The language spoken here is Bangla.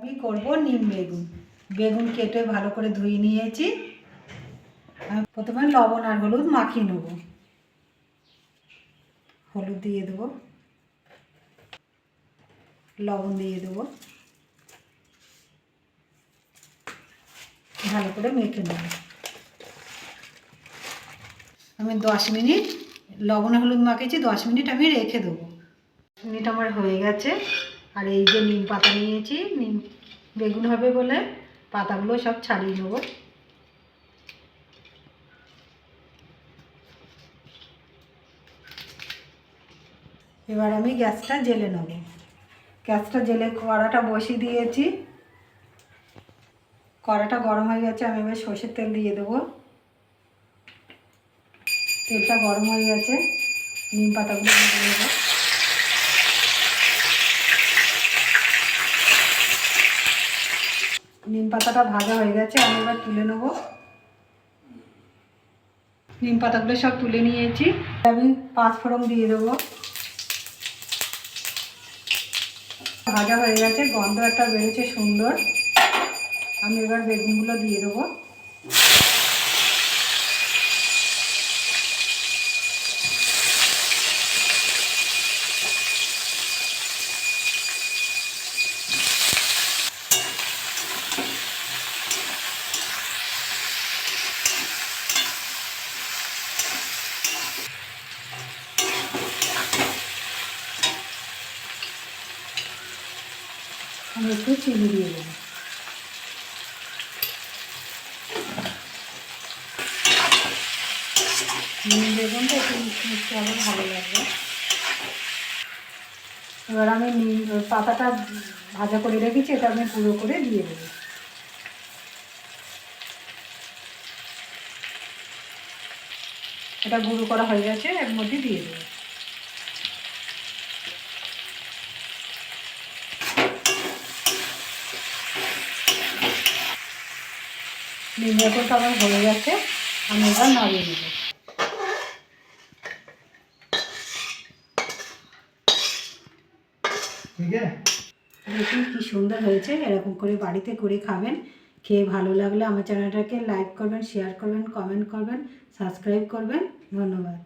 আমি করব নিম বেগুন। বেগুন কেটে ভালো করে ধুয়ে নিয়েছি। প্রথমে লবণ আর হলুদ মাখিয়ে নেব। হলুদ দিয়ে দেবো। লবণ দিয়ে দেবো। ভালো করে মেখে নেব। আমি দশ মিনিট লবণ হলুদ মাখিয়েছি, দশ মিনিট আমি রেখে দেবো। মিনিট আমার হয়ে গেছে। আর এই যে নিম পাতা নিয়েছি, নিম বেগুন হবে বলে পাতাগুলো সব ছাড়িয়ে নেব। এবার আমি গ্যাসটা জেলে নেব। গ্যাসটা জেলে কড়াটা বসিয়ে দিয়েছি। কড়াটা গরম হয়ে গেছে, আমি এবার সর্ষের তেল দিয়ে দেবো। তেলটা গরম হয়ে গেছে, নিম পাতাগুলো দিয়ে দেবো। নিম পাতাটা ভাজা হয়ে গেছে, আমি এবার তুলে নেব। নিম পাতাগুলো সব তুলে নিয়েছি, আমি পাঁচ ফোড়ন দিয়ে দেবো। ভাজা হয়ে গেছে, গন্ধ একটা বেড়েছে সুন্দর। আমি এবার বেগুনগুলো দিয়ে দেবো। আমি একটু চিনি দিয়ে দেবো। নিম বেগুনটা একটু মিষ্টি হবে, ভালো লাগবে। এবার আমি নিম পাতাটা ভাজা করে রেখেছি, এটা আমি গুঁড়ো করে দিয়ে দেবো। এটা গুঁড়ো করা হয়ে গেছে, এর মধ্যে দিয়ে দেবো। ডিম ব্যাপারটা আমার হয়ে গেছে আমি এবার নাড়িয়ে নেব। দেখুন কি সুন্দর হয়েছে এরকম করে বাড়িতে করে খাবেন। খেয়ে ভালো লাগলে আমার চ্যানেলটাকে লাইক করবেন শেয়ার করবেন কমেন্ট করবেন সাবস্ক্রাইব করবেন। ধন্যবাদ।